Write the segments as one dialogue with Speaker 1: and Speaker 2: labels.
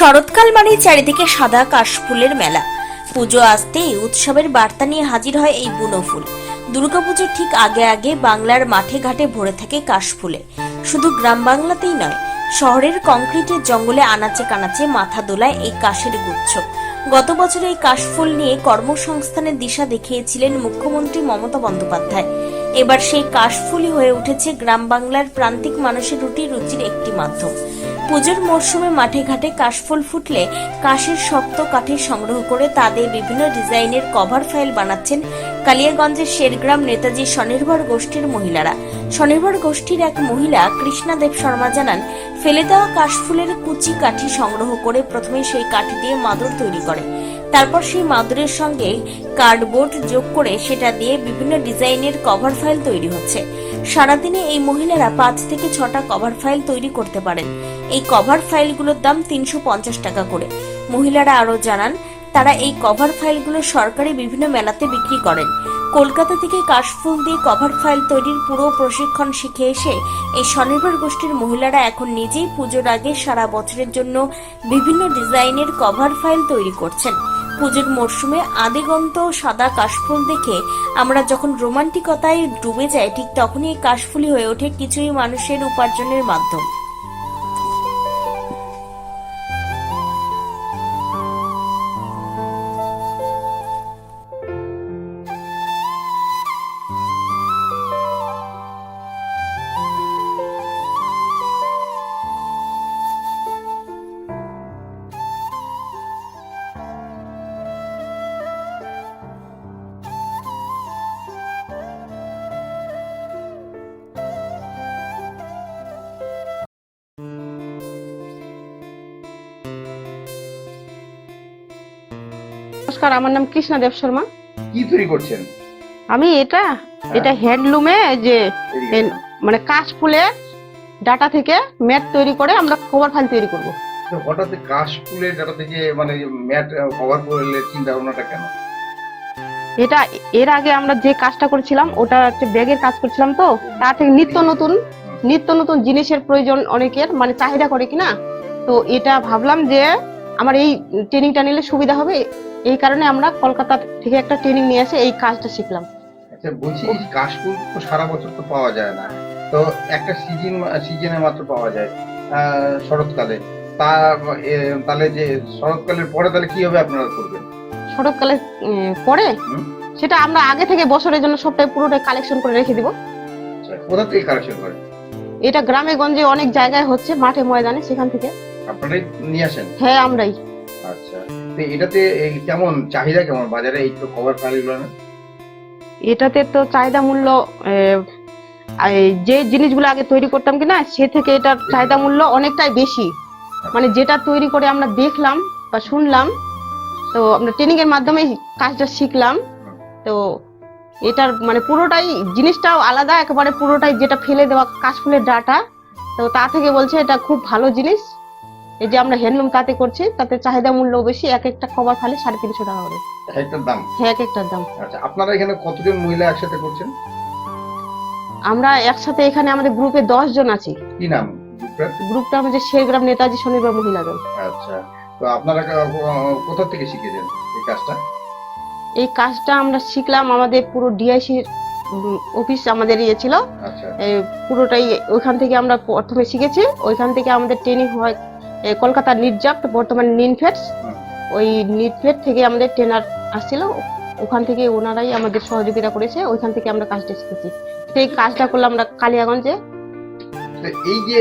Speaker 1: শরৎকাল মানেই চারিদিকে সাদা কাশফুলের মেলা। পুজো আসতেই উৎসবের বার্তা নিয়ে হাজির হয় এই বুনো ফুল। দুর্গাপুজোর ঠিক আগে আগে বাংলার মাঠে ঘাটে ভরে থাকে কাশফুলে। শুধু গ্রাম বাংলাতেই নয়, শহরের কংক্রিটের জঙ্গলে আনাচে কানাচে মাথা দোলায় এই কাশের গুচ্ছ। গত বছর এই কাশফুল নিয়ে কর্মসংস্থানের দিশা দেখিয়েছিলেন মুখ্যমন্ত্রী মমতা বন্দ্যোপাধ্যায়। এবার সেই কাশফুলই হয়ে উঠেছে গ্রাম বাংলার প্রান্তিক মানুষের রুটি রুচির একটি মাধ্যম। পুজোর মরশুমে মাঠে ঘাটে কাশফুল ফুটলে কাশের শক্ত কাঠি সংগ্রহ করে তাদের বিভিন্ন ডিজাইনের কভার ফাইল বানাচ্ছেন কালিয়াগঞ্জের শেরগ্রাম নেতাজি স্বনির্ভর গোষ্ঠীর মহিলারা। স্বনির্ভর গোষ্ঠীর এক মহিলা কৃষ্ণা দেব শর্মা জানান, ফেলে দেওয়া কাশফুলের কুচি কাঠি সংগ্রহ করে প্রথমে সেই কাঠি দিয়ে মাদুর তৈরি করে। তারপর সেই মাদুরের সঙ্গে কার্ডবোর্ড যোগ করে সেটা দিয়ে বিভিন্ন ডিজাইনের কভার ফাইল তৈরি হচ্ছে। সারাদিনে এই মহিলারা পাঁচ থেকে ছটা কভার ফাইল তৈরি করতে পারেন। এই কভার ফাইলগুলোর দাম তিনশো পঞ্চাশ টাকা করে। মহিলারা আরও জানান, তারা এই কভার ফাইলগুলো সরকারি বিভিন্ন মেলাতে বিক্রি করেন। কলকাতা থেকে কাশফুল দিয়ে কভার ফাইল তৈরির পুরো প্রশিক্ষণ শিখে এসে এই স্বনির্ভর গোষ্ঠীর মহিলারা এখন নিজেই পুজোর আগে সারা বছরের জন্য বিভিন্ন ডিজাইনের কভার ফাইল তৈরি করছেন। পুজোর মরশুমে আদিগন্ত সাদা কাশফুল দেখে আমরা যখন রোমান্টিকতায় ডুবে যাই, ঠিক তখনই কাশফুলি হয়ে ওঠে কিছুই মানুষের উপার্জনের মাধ্যম।
Speaker 2: নমস্কার আমার নাম কৃষ্ণা দেব শর্মা।
Speaker 3: কি তৈরি করছেন?
Speaker 2: আমি এটা এটা হ্যান্ডলুমে যে মানে কাশ ফুলের ডাটা থেকে ম্যাট তৈরি করে আমরা কভার ফাইল তৈরি করব।
Speaker 3: হঠাৎ কাশ ফুলের ডাটা থেকে মানে ম্যাট কভার চিন্তা ভাবনাটা কেন
Speaker 2: এটা এর আগে আমরা যে কাজটা করেছিলাম ওটা একটা ব্যাগের কাজ করছিলাম তো তার থেকে নিত্য নতুন। নিত্য নতুন জিনিসের প্রয়োজন অনেকের মানে চাহিদা করে কিনা? তো এটা ভাবলাম যে আমার এই ট্রেনিংটা নিলে সুবিধা হবে। এই কারণে আমরা কলকাতা থেকে একটা ট্রেনিং নিয়ে এসে এই কাজটা শিখলাম।
Speaker 3: আচ্ছা বলছি এই কাশ তো সারা বছর তো পাওয়া যায় না। তো একটা সিজন সিজনে মাত্র পাওয়া যায় শরৎকালে। তা তাহলে যে শরৎকালের পরে তাহলে কি হবে আপনারা করবেন?
Speaker 2: শরৎকালে পরে? সেটা আমরা আগে থেকে বছরের জন্য সবটাই পুরোটাই কালেকশন করে রেখে দিব।
Speaker 3: আচ্ছা, কোথা থেকে কালেকশন করেন
Speaker 2: এটা গ্রামে গঞ্জে অনেক জায়গায় হচ্ছে মাঠে ময়দানে সেখান থেকে।
Speaker 3: আপনারাই নিয়ে আসেন?
Speaker 2: হ্যাঁ আমরাই।
Speaker 3: আচ্ছা। তো এটাতে এই কেমন চাহিদা কেমন? বাজারে এই তো কভার ফাইলগুলো
Speaker 2: এটাতে তো চাহিদা মূল্য যে জিনিসগুলো আগে তৈরি করতাম কিনা সে থেকে এটার চাহিদা মূল্য অনেকটাই বেশি। মানে যেটা তৈরি করে আমরা দেখলাম বা শুনলাম তো আমরা ট্রেনিং এর মাধ্যমে কাজটা শিখলাম। তো এটার মানে পুরোটাই জিনিসটাও আলাদা একেবারে পুরোটাই যেটা ফেলে দেওয়া কাশফুলের ডাটা তো তা থেকে বলছে এটা খুব ভালো জিনিস। এই যে আমরা হ্যান্ডলুম তাতে করছি তাতে চাহিদা মূল্য বেশি এক একটা কভার ফালে সাড়ে তিনশো টাকা করে।
Speaker 3: একটার দাম?
Speaker 2: হ্যাঁ এক একটার দাম।
Speaker 3: আচ্ছা আপনারা এখানে কতজন মহিলা একসাথে করছেন?
Speaker 2: আমরা একসাথে এখানে আমাদের গ্রুপে দশ জন আছি।
Speaker 3: কি নাম
Speaker 2: গ্রুপটা? আমাদের শেরগ্রাম নেতাজি শনিবার মহিলা দল।
Speaker 3: আচ্ছা তো আপনারা কোথা থেকে শিখেছেন এই কাজটা?
Speaker 2: এই কাজটা আমরা শিখলাম আমাদের পুরো ডিআইসি অফিস আমাদের ইয়ে ছিল।
Speaker 3: আচ্ছা।
Speaker 2: পুরোটাই ওইখান থেকে আমরা প্রথমে শিখেছি ওইখান থেকে আমাদের ট্রেনিং হয় কলকাতার নির্জাপ বর্তমানে নিনফেটস। ওই নিটফেট থেকে আমাদের ট্রেনার আসছিল। ওখান থেকে ওনারাই আমাদের সহযোগিতা করেছে। ওইখান থেকে আমরা কাজটা শিখেছি। সেই কাজটা করলাম আমরা কালিয়াগঞ্জে।
Speaker 3: এই যে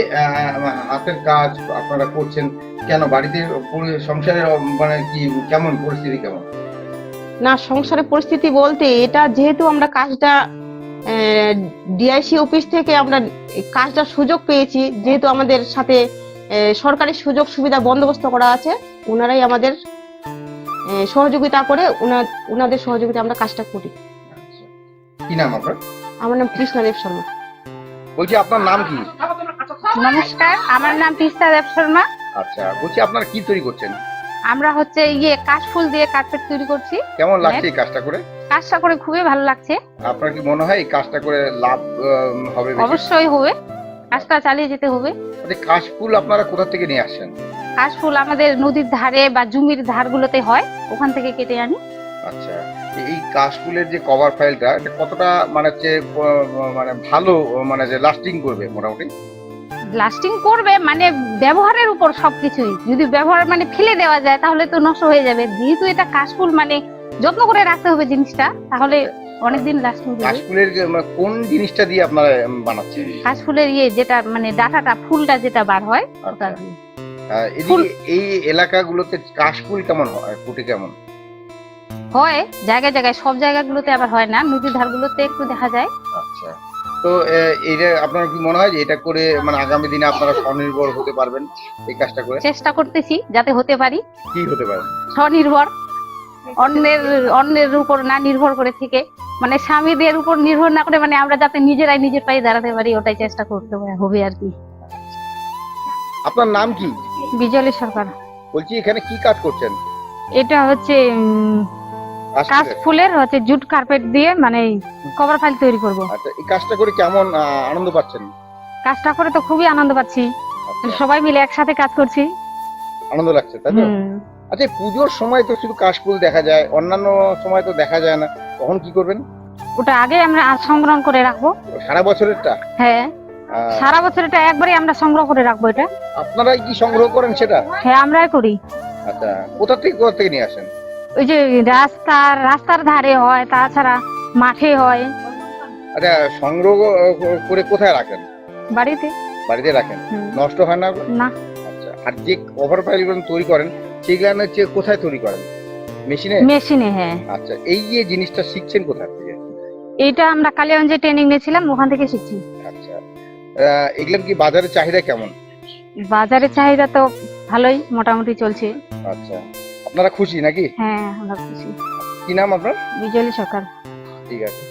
Speaker 3: হাতের কাজ আপনারা করছেন কেন বাড়িতে সংসারের মানে কি কেমন পরিস্থিতি কেমন?
Speaker 2: না সংসারের পরিস্থিতি বলতে এটা যেহেতু আমরা কাজটা ডিআইসি অফিস থেকে আমরা কাজটার সুযোগ পেয়েছি যেহেতু আমাদের সাথে সরকারি সুযোগ সুবিধা বন্দোবস্ত করা আছে ওনারাই আমাদের সহযোগিতা করে ওনাদের সহযোগিতা আমরা কাজটা করি।
Speaker 3: কি নাম আপনার?
Speaker 2: আমার নাম কৃষ্ণদেব শর্মা।
Speaker 3: বলছি আপনার নাম কি?
Speaker 4: নমস্কার আমার নাম তিস্তা দেব শর্মা।
Speaker 3: আচ্ছা বলছি আপনারা কি তৈরি করছেন?
Speaker 4: আমরা হচ্ছে ইয়ে কাশফুল দিয়ে কার্পেট তৈরি করছি।
Speaker 3: কেমন লাগছে এই কাজটা করে?
Speaker 4: কাজটা করে খুবই ভালো লাগছে।
Speaker 3: আপনার কি মনে হয় এই কাজটা করে লাভ হবে
Speaker 4: অবশ্যই হবে। কাজটা চালিয়ে যেতে হবে।
Speaker 3: আচ্ছা, কাশ ফুল আপনারা কোথা থেকে নিয়ে আসছেন
Speaker 4: কাশফুল আমাদের নদীর ধারে বা জমির ধারগুলোতে হয় ওখান থেকে কেটে আনি।
Speaker 3: আচ্ছা এই কাশফুলের যে কভার ফাইলটা এটা কতটা মানে হচ্ছে মানে ভালো মানে যে লাস্টিং করবে মোটামুটি?
Speaker 4: লাস্টিং করবে মানে ব্যবহারের উপর সবকিছুই। যদি ব্যবহার মানে ফেলে দেওয়া যায় তাহলে তো নষ্ট হয়ে যাবে। যেহেতু এটা কাশফুল মানে যত্ন করে রাখতে হবে জিনিসটা তাহলে অনেকদিন লাস্টিং করবে
Speaker 3: কাশফুলের মানে কোন জিনিসটা দিয়ে আপনারা বানাচ্ছেন?
Speaker 4: কাশফুলের ইয়ে যেটা মানে ডাটাটা ফুলটা যেটা বার হয় ওটা। দিয়ে।
Speaker 3: এদিকে এই এলাকাগুলোতে কাশফুল কেমন হয়? ফুটে কেমন?
Speaker 4: হয় জায়গায় জায়গায় সব জায়গাগুলোতে আবার হয় না নদীর ধারগুলোতে একটু দেখা যায়।
Speaker 3: আচ্ছা। তো এটা আপনার কি মনে হয় যে এটা করে মানে আগামী দিনে আপনারা স্বনির্ভর হতে পারবেন এই কাজটা করে?
Speaker 4: চেষ্টা করতেছি যাতে হতে পারি।
Speaker 3: কি হতে পারে?
Speaker 4: স্বনির্ভর। অন্যের অন্যের উপর না নির্ভর করে থেকে। মানে স্বামীদের উপর নির্ভর না করে মানে আমরা যাতে নিজেরাই নিজের পায়ে দাঁড়াতে পারি ওটাই চেষ্টা করতে হবে আর কি।
Speaker 3: আপনার নাম কি?
Speaker 4: বিজলি সরকার।
Speaker 3: বলছি এখানে কি কাজ করছেন?
Speaker 4: এটা হচ্ছে
Speaker 3: কাশফুলের?
Speaker 4: ফুলের হচ্ছে জুট কার্পেট দিয়ে মানে কভার ফাইল তৈরি করব।
Speaker 3: আচ্ছা এই কাজটা করে কেমন আনন্দ পাচ্ছেন?
Speaker 4: কাজটা করে তো খুবই আনন্দ পাচ্ছি।
Speaker 3: আচ্ছা,
Speaker 4: সবাই মিলে একসাথে কাজ করছি।
Speaker 3: আনন্দ লাগছে তাই তো? আচ্ছা পুজোর সময় তো শুধু কাশফুল দেখা যায় অন্যান্য সময় তো দেখা যায় না। তখন কি করবেন?
Speaker 4: ওটা আগে আমরা সংগ্রহ করে রাখব।
Speaker 3: সারা বছরেরটা?
Speaker 4: হ্যাঁ। সারা বছর এটা একবারে আমরা সংগ্রহ করে রাখব এটা।
Speaker 3: আপনারা কি সংগ্রহ করেন সেটা?
Speaker 4: হ্যাঁ আমরাই করি।
Speaker 3: আচ্ছা কোথা থেকে কোথা থেকে নিয়ে আসেন?
Speaker 4: ওই যে রাস্তার রাস্তার ধারে হয় তাছাড়া মাঠে হয়।
Speaker 3: আচ্ছা সংগ্রহ করে কোথায় রাখেন?
Speaker 4: বাড়িতে।
Speaker 3: বাড়িতে রাখেন? নষ্ট হয় না?
Speaker 4: না।
Speaker 3: আচ্ছা আর যে কভার ফাইলগুলো তৈরি করেন সেগুলো হচ্ছে কোথায় তৈরি করেন? মেশিনে?
Speaker 4: মেশিনে হ্যাঁ।
Speaker 3: আচ্ছা এই যে জিনিসটা শিখছেন কোথা থেকে?
Speaker 4: এটা আমরা কালিয়াগঞ্জে ট্রেনিং নিয়েছিলাম ওখান থেকে শিখছি।
Speaker 3: আচ্ছা আহ, এগুলো কি বাজারে চাহিদা কেমন?
Speaker 4: বাজারে চাহিদা তো ভালোই মোটামুটি চলছে।
Speaker 3: আচ্ছা আপনারা খুশি নাকি?
Speaker 4: হ্যাঁ আমরা খুশি।
Speaker 3: কি নাম আপনার?
Speaker 4: বিজলি সরকার।
Speaker 3: ঠিক আছে।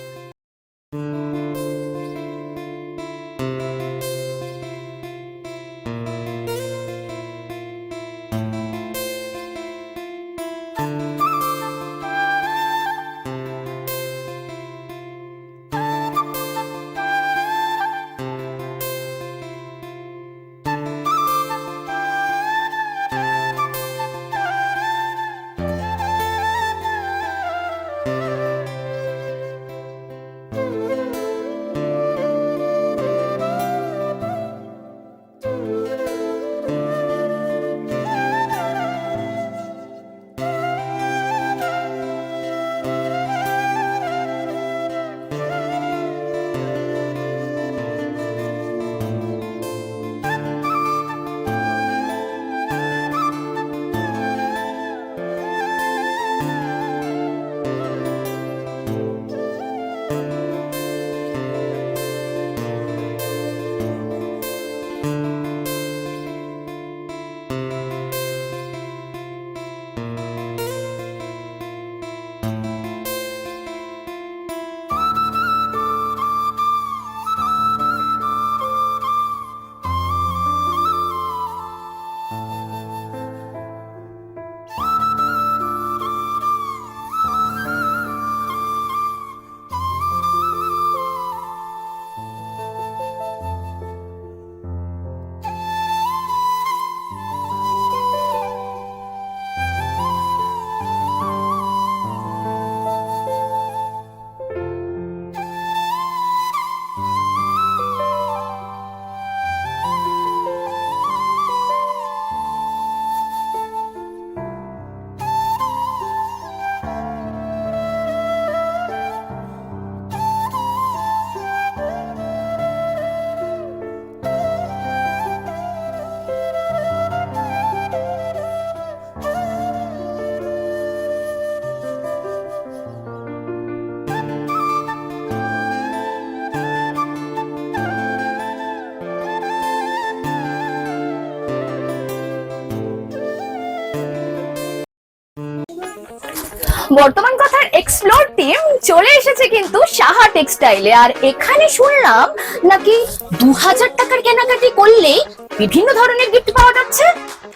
Speaker 5: বর্তমান কথার এক্সপ্লোর টিম চলে এসেছে কিন্তু সাহা টেক্সটাইলে আর এখানে শুনলাম নাকি দু হাজার টাকার কেনাকাটি করলেই বিভিন্ন ধরনের গিফট পাওয়া যাচ্ছে?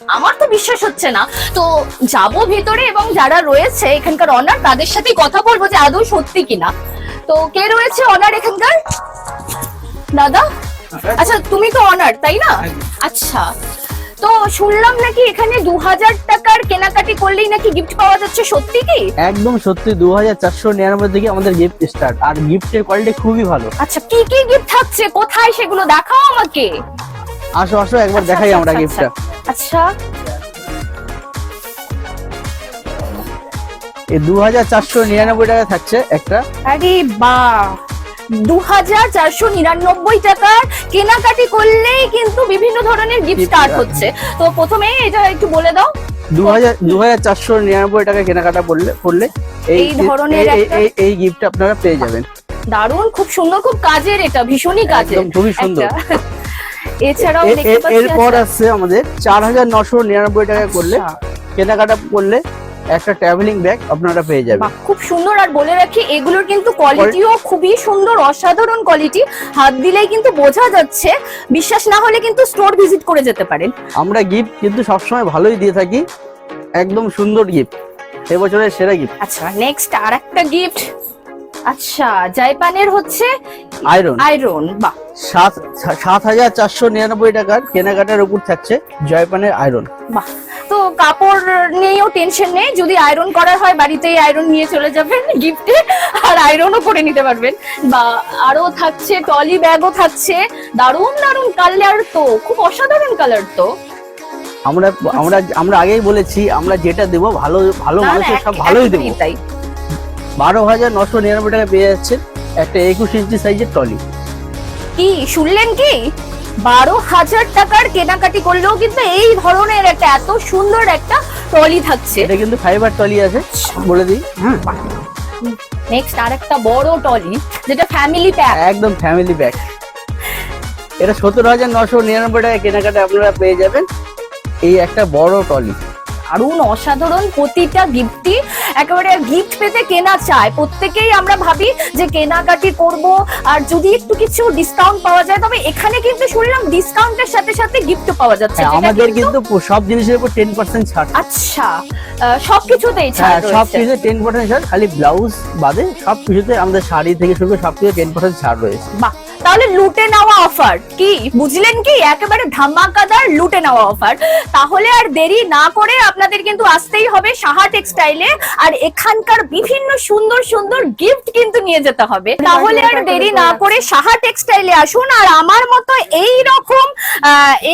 Speaker 5: আমার তো বিশ্বাস হচ্ছে না। তো যাব ভেতরে এবং যারা রয়েছে এখানকার অনার তাদের সাথে কথা বলব যে আদৌ সত্যি কিনা। তো কে রয়েছে অনার এখানকার? দাদা? আচ্ছা তুমি তো অনার তাই না? আচ্ছা। তো শুনলাম নাকি এখানে দু হাজার টাকার কেনাকাটি করলেই নাকি গিফট পাওয়া যাচ্ছে সত্যি কি?
Speaker 6: একদম সত্যি দু হাজার চারশো নিরানব্বই থেকে আমাদের গিফট স্টার্ট আর গিফটের কোয়ালিটি খুবই ভালো।
Speaker 5: আচ্ছা কি কি গিফট থাকছে? কোথায় সেগুলো? দেখাও আমাকে।
Speaker 6: আসো আসো একবার
Speaker 5: আচ্ছা,
Speaker 6: দেখাই
Speaker 5: আচ্ছা,
Speaker 6: আমরা
Speaker 5: আচ্ছা,
Speaker 6: গিফটটা
Speaker 5: আচ্ছা।
Speaker 6: এই দু হাজার চারশো নিরানব্বই টাকা থাকছে একটা
Speaker 5: আরে বাহ! দু হাজার চারশো নিরানব্বই টাকার কেনাকাটি করলেই কিন্তু বিভিন্ন ধরনের গিফট স্টার্ট হচ্ছে। তো প্রথমে এটা একটু বলে দাও।
Speaker 6: দু হাজার দু হাজার চারশো নিরানব্বই টাকা কেনাকাটা করলে করলে
Speaker 5: এই ধরনের
Speaker 6: এই- গিফট আপনারা পেয়ে যাবেন।
Speaker 5: দারুণ খুব সুন্দর খুব কাজের এটা ভীষণই কাজের।
Speaker 6: খুবই সুন্দর।
Speaker 5: এছাড়াও
Speaker 6: এ-
Speaker 5: দেখতে
Speaker 6: এরপর
Speaker 5: আচ্ছা,
Speaker 6: আসছে আমাদের চার হাজার নশো নিরানব্বই টাকা করলে
Speaker 5: আচ্ছা।
Speaker 6: কেনাকাটা করলে একটা ট্রাভেলিং ব্যাগ আপনারা পেয়ে যাবেন।
Speaker 5: খুব সুন্দর। আর বলে রাখি এগুলোর কিন্তু কোয়ালিটিও খুবই সুন্দর অসাধারণ কোয়ালিটি হাত দিলেই কিন্তু বোঝা যাচ্ছে বিশ্বাস না হলে কিন্তু স্টোর ভিজিট করে যেতে পারেন।
Speaker 6: আমরা গিফট কিন্তু সবসময় ভালোই দিয়ে থাকি। একদম সুন্দর গিফট এবছরের সেরা গিফট
Speaker 5: আচ্ছা নেক্সট আর একটা গিফট আচ্ছা জাইপানের হচ্ছে
Speaker 6: আয়রন।
Speaker 5: আয়রন বাহ
Speaker 6: সাত সাত হাজার চারশো নিরানব্বই টাকার কেনাকাটার উপর থাকছে জয়পানের আয়রন।
Speaker 5: বাহ। তো কাপড় নিয়েও টেনশন নেই যদি আয়রন করার হয় বাড়িতেই আয়রন নিয়ে চলে যাবেন গিফটে আর আয়রনও করে নিতে পারবেন। বা আরও থাকছে টলি ব্যাগও থাকছে দারুণ দারুণ কালার তো খুব অসাধারণ কালার তো।
Speaker 6: আমরা আমরা আমরা আগেই বলেছি আমরা যেটা দেবো ভালো ভালো মানুষের সব ভালোই দেবো।
Speaker 5: তাই।
Speaker 6: বারো হাজার নশো নিরানব্বই টাকা পেয়ে যাচ্ছেন একটা একুশ ইঞ্চি সাইজের টলি
Speaker 5: কি শুনলেন কি? বারো হাজার টাকার কেনাকাটি করলেও কিন্তু এই ধরনের একটা এত সুন্দর একটা ট্রলি থাকছে।
Speaker 6: এটা কিন্তু ফাইবার টলি আছে বলে দিই হ্যাঁ।
Speaker 5: নেক্সট আর একটা বড় টলি যেটা ফ্যামিলি প্যাক
Speaker 6: একদম ফ্যামিলি ব্যাগ এটা সতেরো হাজার নশো নিরানব্বই টাকা কেনাকাটা আপনারা পেয়ে যাবেন এই একটা বড় টলি
Speaker 5: দারুণ অসাধারণ প্রতিটা গিফটই একেবারে গিফট পেতে কেনা চায়। প্রত্যেকেই আমরা ভাবি যে কেনাকাটি করব আর যদি একটু কিছু ডিসকাউন্ট পাওয়া যায় তবে এখানে কিন্তু শুনলাম ডিসকাউন্টের সাথে সাথে গিফট পাওয়া যাচ্ছে।
Speaker 6: হ্যাঁ, আমাদের কিন্তু সব জিনিসের উপর টেন পার্সেন্ট ছাড়।
Speaker 5: আচ্ছা সবকিছুতেই
Speaker 6: হ্যাঁ
Speaker 5: ছাড়
Speaker 6: সব
Speaker 5: রয়েছে।
Speaker 6: কিছুতে টেন পার্সেন্ট ছাড় খালি ব্লাউজ বাদে সব কিছুতে আমাদের শাড়ি থেকে শুরু করে সব কিছু টেন পার্সেন্ট ছাড় রয়েছে।
Speaker 5: বাহ তাহলে লুটে নেওয়া অফার কি? বুঝলেন কি? একেবারে ধামাকাদার লুটে নেওয়া অফার। তাহলে আর দেরি না করে আপনাদের কিন্তু আসতেই হবে সাহা টেক্সটাইলে আর এখানকার বিভিন্ন সুন্দর সুন্দর গিফট কিন্তু নিয়ে যেতে হবে। তাহলে আর দেরি না করে সাহা টেক্সটাইলে আসুন আর আমার মতো এই রকম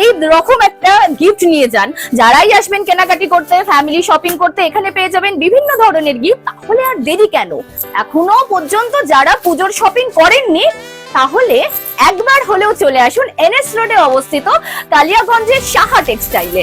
Speaker 5: এই রকম একটা গিফট নিয়ে যান। যারাই আসবেন কেনাকাটি করতে ফ্যামিলি শপিং করতে এখানে পেয়ে যাবেন বিভিন্ন ধরনের গিফট তাহলে আর দেরি কেন? এখনও পর্যন্ত যারা পুজোর শপিং করেননি তাহলে একবার হলেও চলে আসুন এনএস রোডে অবস্থিত কালিয়াগঞ্জের সাহা টেক্সটাইলে